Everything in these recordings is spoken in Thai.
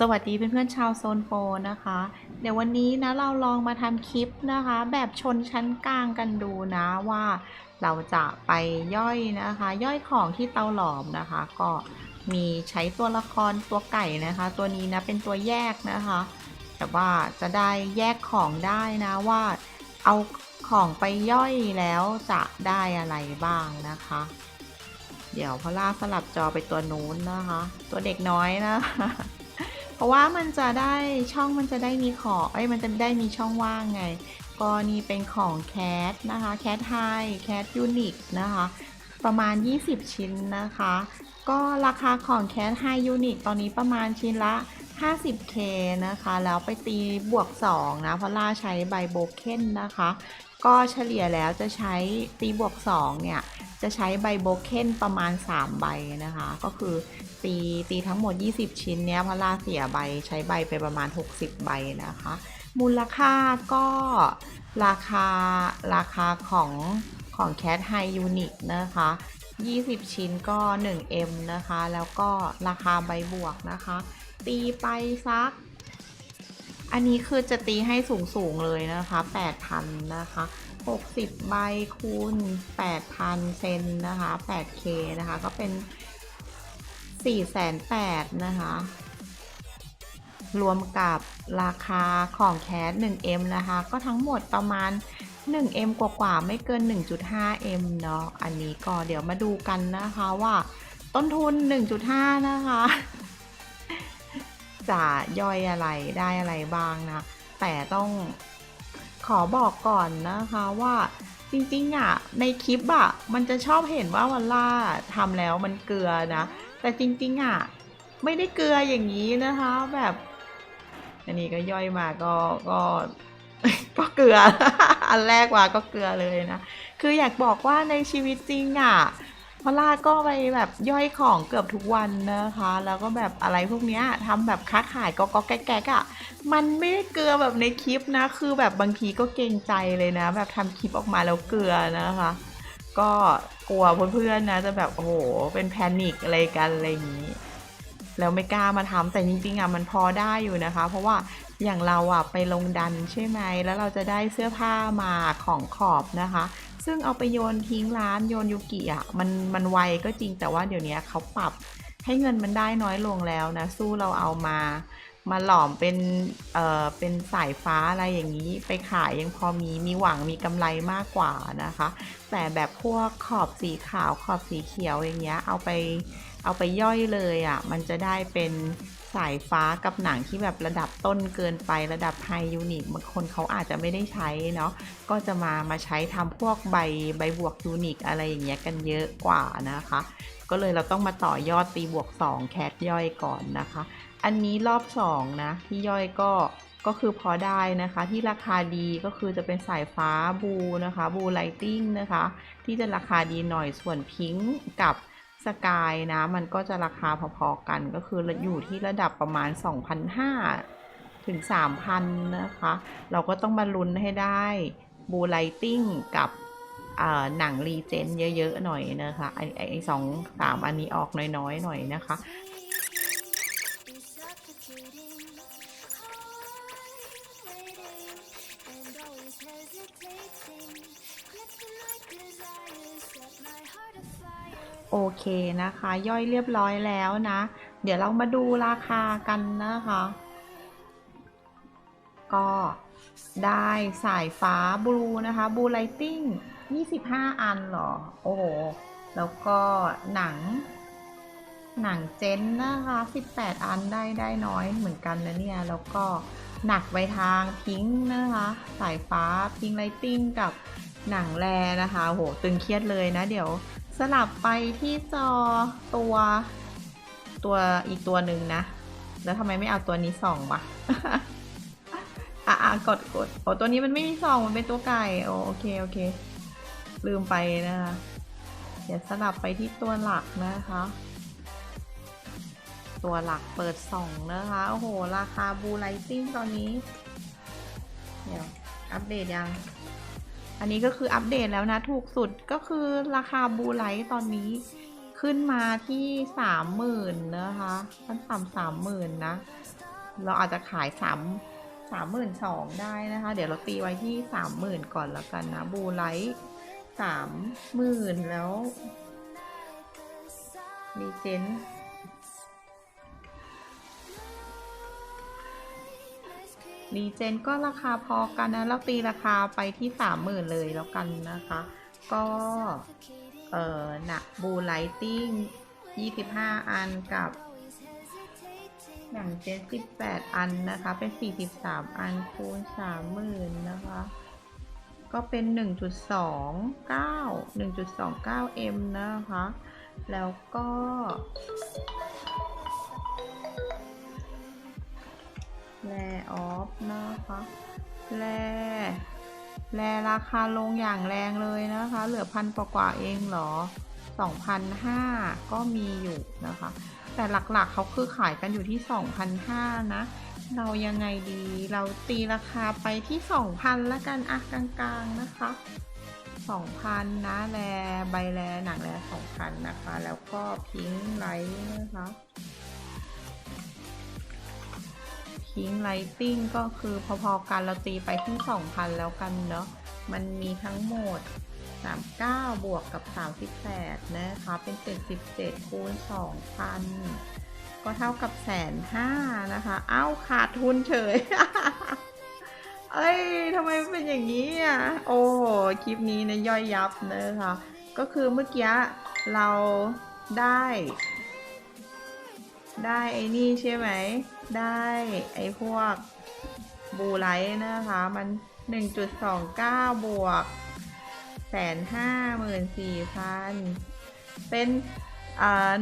สวัสดีเพื่อนๆชาวโซนโฟนะคะ เดี๋ยววันนี้นะเราลองมาทำคลิปนะคะ แบบชนชั้นกลางกันดูนะว่าเราจะไปย่อยนะคะ ย่อยของที่เตาหลอมนะคะ ก็มีใช้ตัวละครตัวไก่นะคะ ตัวนี้นะเป็นตัวแยกนะคะ แต่ว่าจะได้แยกของได้นะว่าเอาของไปย่อยแล้วจะได้อะไรบ้างนะคะ เดี๋ยวพอล่าสลับจอไปตัวนู้นนะคะ ตัวเด็กน้อยนะคะ เพราะว่ามันจะได้ช่องมันจะได้มีขอเอ้มันจะได้มีช่องว่างไงก็นี่เป็นของแคทนะคะแคทไฮแคทยูนิคนะคะ ประมาณ 20 ชิ้นนะคะ ก็ราคาของแคทไฮยูนิคตอนนี้ประมาณชิ้นละ 50k นะคะ แล้วไปตีบวก 2 นะ เพราะล่าใช้ใบโบเคนนะคะ ก็เฉลี่ยแล้วจะใช้ตีบวก 2 เนี่ย จะใช้ใบโบเคนประมาณ 3 ใบนะคะ ก็คือตีตีทั้งหมด 20 ชิ้นเนี้ยพระลาเสียใบใช้ใบไปประมาณ 60 ใบนะคะ มูลค่าก็ราคาราคาของของ Cat High Unit นะคะ 20 ชิ้นก็ 1M นะคะ แล้วก็ราคาใบบวกนะคะ ตีไปสัก อันนี้คือจะตีให้สูงสูงๆเลยนะคะ 8,000 นะคะ 60 ใบคูณ 8,000 เซนนะคะ 8K นะคะ ก็เป็น 4,800นะคะ รวมกับราคาของแคส 1M นะคะ ก็ทั้งหมดประมาณ 1M กว่าๆ ไม่เกิน 1.5M เนาะ อันนี้ก็เดี๋ยวมาดูกันนะคะว่าต้นทุน 1.5 นะคะ จะย่อยอะไรได้อะไรบ้างนะ แต่ต้อง ขอบอกก่อนนะคะว่าจริงๆอะในคลิปอะมันจะชอบเห็นว่าวันล่าทำแล้วมันเกลือนะ แต่จริงๆอะไม่ได้เกลืออย่างนี้นะคะแบบ อันนี้ก็ย่อยมาก็ก็ก็เกลือ อันแรกว่าก็เกลือเลยนะ คืออยากบอกว่าในชีวิตจริงอะ พอล่าก็ไปแบบย่อยของเกือบทุกวันนะคะ แล้วก็แบบอะไรพวกเนี้ยทำแบบค้าขายก็ก็แก๊กๆอะมันไม่ได้เกลือแบบในคลิปนะ คือแบบบางทีก็เกรงใจเลยนะ แบบทำคลิปออกมาแล้วเกลือนะคะ ก็กลัวเพื่อนๆนะ จะแบบโอ้โหเป็นแพนิคอะไรกันอะไรอย่างนี้แล้วไม่กล้ามาทำแต่จริงๆอะมันพอได้อยู่นะคะ เพราะว่า อย่างเราอะไปลงดันใช่ไหม แล้วเราจะได้เสื้อผ้ามาของขอบนะคะ ซึ่งเอาไปโยนทิ้งร้านโยนยูกิอะมันมันไวก็จริงแต่ว่าเดี๋ยวนี้เขาปรับให้เงินมันได้น้อยลงแล้วนะ สู้เราเอามามาหลอมเป็น เอ่อ เป็นสายฟ้าอะไรอย่างนี้ ไปขายยังพอมี มีหวังมีกำไรมากกว่านะคะ แต่แบบพวกขอบสีขาวขอบสีเขียวอย่างเงี้ย เอาไป เอาไปย่อยเลยอะ่ะ มันจะได้เป็น สายฟ้ากับหนังที่แบบระดับต้นเกินไประดับไฮยูนิคบางคนเขาอาจจะไม่ได้ใช้เนาะก็จะมามาใช้ทำพวกใบใบบวกยูนิคอะไรอย่างเงี้ยกันเยอะกว่านะคะ ก็เลยเราต้องมาต่อยอดตีบวก 2 แคทย่อยก่อนนะคะ อันนี้รอบ 2 นะ ที่ย่อยก็ก็คือพอได้นะคะที่ราคาดีก็คือจะเป็นสายฟ้าบูนะคะบูไลติ้งนะคะ ที่จะราคาดีหน่อยส่วนพิงกับ สกายนะ มันก็จะราคาพอๆกันก็คืออยู่ที่ระดับประมาณ 2,500 ถึง 3,000 นะคะ เราก็ต้องมาลุ้นให้ได้บูไลติ้งกับหนังรีเจนเยอะ ๆ หน่อยนะคะไอไอไอ้สองสามอันนี้ออกน้อย ๆ หน่อยนะคะ โอเคนะคะ ย่อยเรียบร้อยแล้วนะ เดี๋ยวเรามาดูราคากันนะคะ ก็ได้สายฟ้าบลูนะคะบลูไลติ้ง25 อันเหรอ โอ้โห แล้วก็หนัง หนังเจนนะคะ 18 อันได้ได้น้อยเหมือนกันนะเนี่ย แล้วก็หนักไปทางพิงค์นะคะ สายฟ้าพิงไลติ้งกับหนังแรนะคะโหตึงเครียดเลยนะ เดี๋ยว สลับไปที่จอตัวตัวอีกตัวหนึ่งนะ แล้วทำไมไม่เอาตัวนี้ส่องวะอะอะกดกดโอ้ตัวนี้มันไม่มีส่องมันเป็นตัวไก่โอโอเคโอเค ลืมไปนะคะเดี๋ยวสลับไปที่ตัวหลักนะคะ ตัวหลักเปิดส่องนะคะ โอ้โห ราคาบูไลติ้งตอนนี้ เดี๋ยว อัปเดตยัง อันนี้ก็คืออัปเดตแล้วนะ ถูกสุดก็คือราคาบูไลท์ตอนนี้ขึ้นมาที่สามหมื่นนะคะขั้นต่ำสามหมื่นนะ เราอาจจะขายสามสามหมื่นสองได้นะคะ เดี๋ยวเราตีไว้ที่สามหมื่นก่อนแล้วกันนะ บูไลท์สามหมื่นแล้วรีเจน รีเจนก็ราคาพอกันนะเราตีราคาไปที่สามหมื่นเลยแล้วกันนะคะ ก็เอ่อหนักบูไลติ้ง25อันกับอย่างเจ็ดสิบแปดอันนะคะ เป็นสี่สิบสามอันคูณสามหมื่นนะคะ ก็เป็นหนึ่งจุดสองเก้าหนึ่งจุดสองเก้าเอ็มนะคะ แล้วก็ แลออฟนะคะแลแลราคาลงอย่างแรงเลยนะคะ เหลือพันกว่าเองเหรอ2,500ก็มีอยู่นะคะ แต่หลักๆเขาคือขายกันอยู่ที่2,500นะ เรายังไงดี เราตีราคาไปที่ 2,000แล้วกันอะกลางๆนะคะ 2,000 นะแลใบแลหนังแล2,000นะคะ แล้วก็พิงค์ไลท์นะคะ พิงไลติ้งก็คือพอๆกันเราตีไปที่ 2,000 แล้วกันเนาะมันมีทั้งหมด 39 บวกกับ 38 นะคะ เป็น 77คูณ2,000 ก็เท่ากับแสนห้านะคะ เอ้าขาดทุนเฉย เอ้ยทำไมเป็นอย่างนี้อะ โอ้โหคลิปนี้นะย่อยยับนะคะ ก็คือเมื่อกี้เราได้ ได้ไอ้นี่ใช่ไหม ได้ไอ้พวกบูไลท์นะคะ มัน 1.29 บวกแสนห้าหมื่นสี่พันเป็น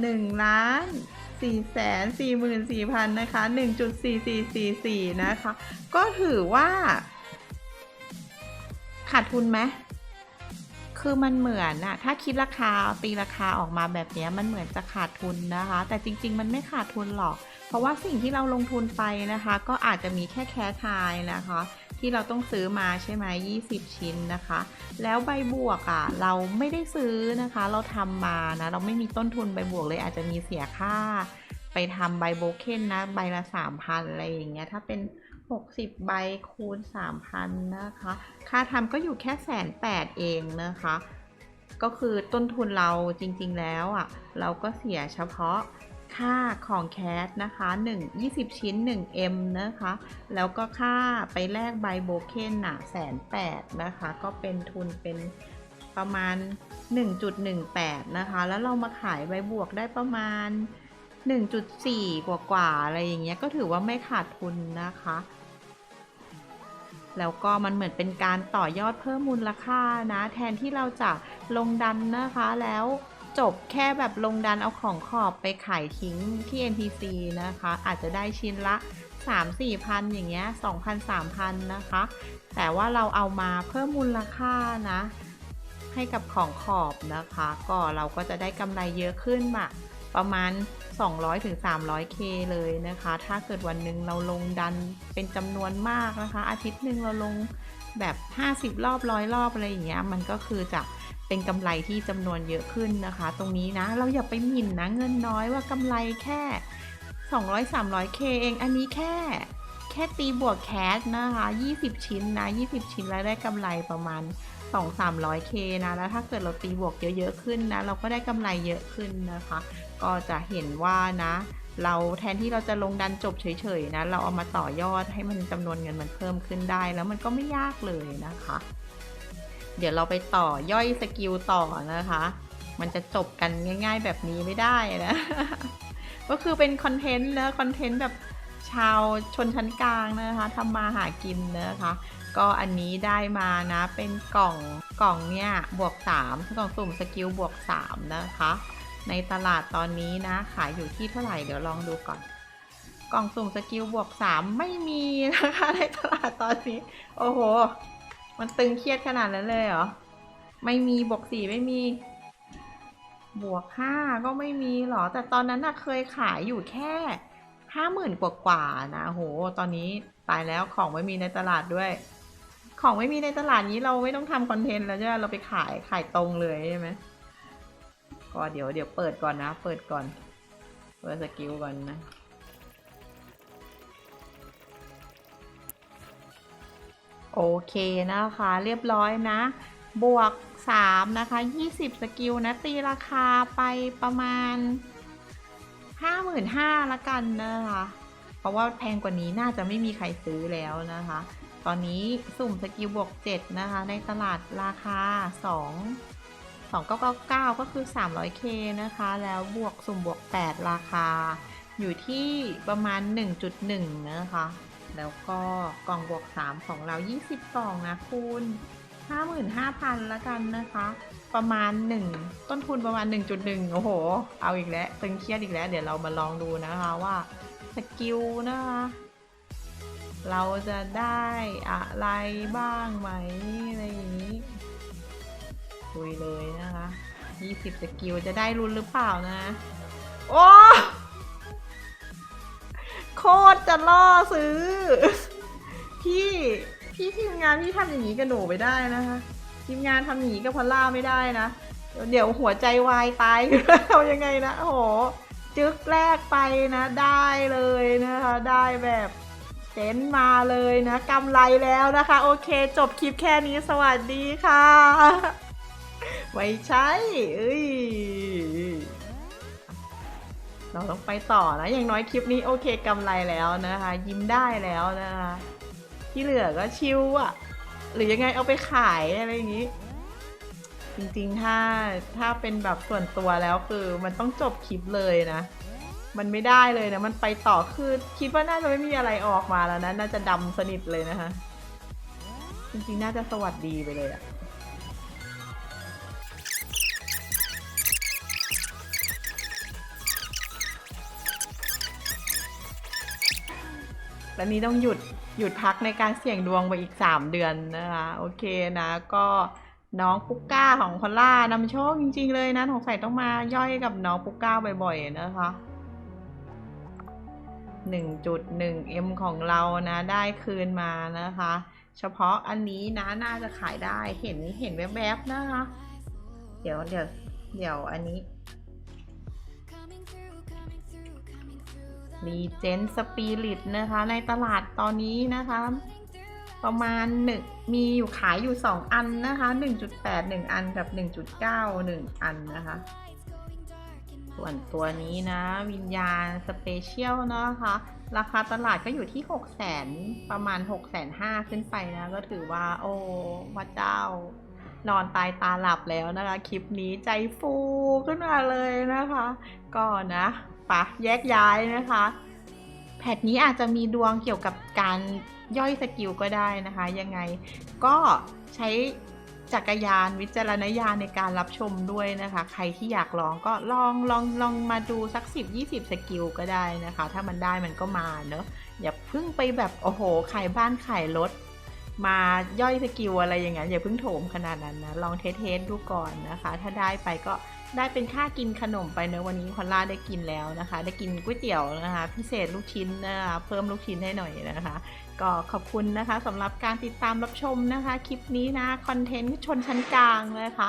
หนึ่งล้านสี่แสนสี่หมื่นสี่พันนะคะหนึ่งจุดสี่สี่สี่สี่นะคะ ก็ถือว่า ขาดทุนไหมคือมันเหมือนอะถ้าคิดราคาตีราคาออกมาแบบนี้มันเหมือนจะขาดทุนนะคะ แต่จริง ๆ มันไม่ขาดทุนหรอก เพราะว่าสิ่งที่เราลงทุนไปนะคะ ก็อาจจะมีแค่แคทายนะคะ ที่เราต้องซื้อมาใช่ไหม20 ชิ้นนะคะ แล้วใบบวกอะ่ะเราไม่ได้ซื้อนะคะ เราทำมานะเราไม่มีต้นทุนใบบวกเลยอาจจะมีเสียค่า ไปทำใบโบเคนนะใบละ3,000อะไรอย่างเงี้ยถ้าเป็น60 ใบคูณ 3,000 นะคะ ค่าทำก็อยู่แค่แสนแปดเองนะคะ ก็คือต้นทุนเราจริงๆแล้วอะ เราก็เสียเฉพาะ ค่าของแคสนะคะ1 20 ชิ้น 1M นะคะ แล้วก็ค่าไปแลกใบโบเคนหน่ะแสนแปดนะคะ ก็เป็นทุนเป็นประมาณ 1.18 นะคะ แล้วเรามาขายใบบวกได้ประมาณ 1.4 กว่ากว่าอะไรอย่างเงี้ย ก็ถือว่าไม่ขาดทุนนะคะ แล้วก็มันเหมือนเป็นการต่อยอดเพิ่มมูลค่านะ แทนที่เราจะลงดันนะคะแล้ว จบแค่แบบลงดันเอาของขอบไปขายทิ้งที่ NPC นะคะ อาจจะได้ชิ้นละ 3-4พันอย่างเงี้ย2,000-3,000นะคะ แต่ว่าเราเอามาเพิ่มมูลค่านะ ให้กับของขอบนะคะ ก็เราก็จะได้กำไรเยอะขึ้นมาประมาณ 200-300k เลยนะคะ ถ้าเกิดวันหนึ่งเราลงดันเป็นจำนวนมากนะคะ อาทิตย์หนึ่งเราลงแบบ 50 รอบร้อยรอบอะไรอย่างเงี้ย มันก็คือจะ เป็นกำไรที่จำนวนเยอะขึ้นนะคะ ตรงนี้นะเราอย่าไปหมิ่นนะเงินน้อยว่ากำไรแค่ 200-300k เองอันนี้แค่แค่ตีบวกแคสนะคะ20 ชิ้นนะ 20 ชิ้นแล้วได้กำไรประมาณ 2-300k นะ แล้วถ้าเกิดเราตีบวกเยอะๆขึ้นนะ เราก็ได้กำไรเยอะขึ้นนะคะ ก็จะเห็นว่านะ เราแทนที่เราจะลงดันจบเฉยๆนะ เราเอามาต่อยอดให้มันจำนวนเงินมันเพิ่มขึ้นได้ แล้วมันก็ไม่ยากเลยนะคะ เดี๋ยวเราไปต่อย่อยสกิลต่อนะคะ มันจะจบกันง่าย ๆ แบบนี้ไม่ได้นะ ก็คือเป็นคอนเทนต์นะคอนเทนต์แบบชาวชนชั้นกลางนะคะทำมาหากินนะคะ ก็อันนี้ได้มานะเป็นกล่องกล่องเนี่ยบวก 3 กล่องสุ่มสกิลบวก 3 นะคะ ในตลาดตอนนี้นะ ขายอยู่ที่เท่าไหร่เดี๋ยวลองดูก่อนกล่องสุ่มสกิลบวก 3 ไม่มีนะคะในตลาดตอนนี้ โอ้โห มันตึงเครียดขนาดนั้นเลยเหรอ ไม่มีบวก4ไม่มี บวก5ก็ไม่มีหรอ แต่ตอนนั้นน่ะเคยขายอยู่แค่ห้าหมื่นกว่าๆนะโห ตอนนี้ตายแล้วของไม่มีในตลาดด้วย ของไม่มีในตลาดนี้เราไม่ต้องทำคอนเทนต์แล้วใช่เราไปขายขายตรงเลยใช่ไหมก็เดี๋ยวเดี๋ยวเปิดก่อนนะ เปิดก่อน เปิดสกิลก่อนนะ โอเคนะคะเรียบร้อยนะ บวก 3 นะคะ 20 สกิลนะ ตีราคาไปประมาณ 55,000ละกันนะคะ เพราะว่าแพงกว่านี้น่าจะไม่มีใครซื้อแล้วนะคะ ตอนนี้สุ่มสกิลบวก 7 นะคะ ในตลาดราคา 2 2999 ก็คือ 300k นะคะ แล้วบวกสุ่มบวก 8 ราคา อยู่ที่ประมาณ 1.1 นะคะ แล้วก็กล่องบวก 3 ของเรา 20 กล่องนะคูณ 55,000ละกันนะคะ ประมาณ 1 ต้นทุนประมาณ 1.1 โอ้โห เอาอีกแล้ว ตึงเครียดอีกแล้ว เดี๋ยวเรามาลองดูนะคะว่าสกิลนะคะ เราจะได้อะไรบ้างไหมอะไรอย่างนี้คุยเลยนะคะ 20 สกิลจะได้รุนหรือเปล่านะ โอ้ ตรจะล่อซื้อ พี่พี่ทีมงานพี่ทำอย่างนี้กับหนูไม่ได้นะคะ ทีมงานทำอย่างนี้กับพอลล่าไม่ได้นะ เดี๋ยวหัวใจวายตายเอายังไงนะโอ้โหจึกแรกไปนะ ได้เลยนะคะ ได้แบบเต็นมาเลยนะกำไรแล้วนะคะ โอเค จบคลิปแค่นี้สวัสดีค่ะไม่ใช่เอ้ย เราต้องไปต่อนะ อย่างน้อยคลิปนี้โอเคกำไรแล้วนะคะ ยิ้มได้แล้วนะคะ ที่เหลือก็ชิวอะหรือยังไงเอาไปขายอะไรอย่างนี้ จริงๆ ถ้าถ้าเป็นแบบส่วนตัวแล้วคือมันต้องจบคลิปเลยนะ มันไม่ได้เลยนะ มันไปต่อคือคิดว่าน่าจะไม่มีอะไรออกมาแล้วนะ น่าจะดำสนิทเลยนะคะ จริงๆ น่าจะสวัสดีไปเลยอะ แล้วนี้ต้องหยุดหยุดพักในการเสี่ยงดวงไปอีก 3 เดือนนะคะโอเคนะก็น้องปุ๊กก้าของพอล่านำโชคจริง ๆ เลยนะสงสัยต้องมาย่อยกับน้องปุ๊กก้าบ่อยๆนะคะ 1.1M ของเรานะ ได้คืนมานะคะ เฉพาะอันนี้นะน่าจะขายได้เห็นเห็นแวบๆนะคะ เดี๋ยวเดี๋ยวเดี๋ยวอันนี้ through the รีเจนสปิริตนะคะ ในตลาดตอนนี้นะคะ ประมาณหนึ่งมีอยู่ขายอยู่ 2 อันนะคะ 1.8 1 อันกับ 1.9 1 อันนะคะ ส่วนตัวนี้นะวิญญาณสเปเชียลนะคะ ราคาตลาดก็อยู่ที่ 6 0 0 0 0ประมาณ 6 5 0 0 0ขึ้นไปนะ ก็ถือว่า โอ้พระเจ้านอนตายตาหลับแล้วนะคะ คลิปนี้ใจฟูขึ้นมาเลยนะคะ ก็นะ ปะแยกย้ายนะคะ แพทนี้อาจจะมีดวงเกี่ยวกับการย่อยสกิลก็ได้นะคะ ยังไงก็ใช้จักรยานวิจารณญาณในการรับชมด้วยนะคะ ใครที่อยากลองก็ลองลองลองมาดูสัก 10-20 สกิลก็ได้นะคะ ถ้ามันได้มันก็มาเนอะอย่าเพิ่งไปแบบโอ้โหขายบ้านขายรถมาย่อยสกิลอะไรอย่างนั้นอย่าเพิ่งโถมขนาดนั้นนะ ลองเทสเทสดูก่อนนะคะ ถ้าได้ไปก็ ได้เป็นค่ากินขนมไปเนอะวันนี้พอลล่าได้กินแล้วนะคะ ได้กินก๋วยเตี๋ยวนะคะ พิเศษลูกชิ้นนะคะเพิ่มลูกชิ้นให้หน่อยนะคะ ก็ขอบคุณนะคะสำหรับการติดตามรับชมนะคะ คลิปนี้นะคอนเทนต์ชนชั้นกลางนะคะ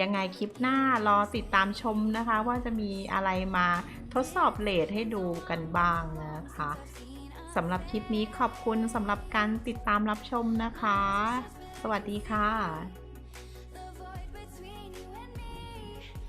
ยังไงคลิปหน้ารอติดตามชมนะคะ ว่าจะมีอะไรมาทดสอบเลทให้ดูกันบ้างนะคะสำหรับคลิปนี้ขอบคุณสำหรับการติดตามรับชมนะคะ สวัสดีค่ะ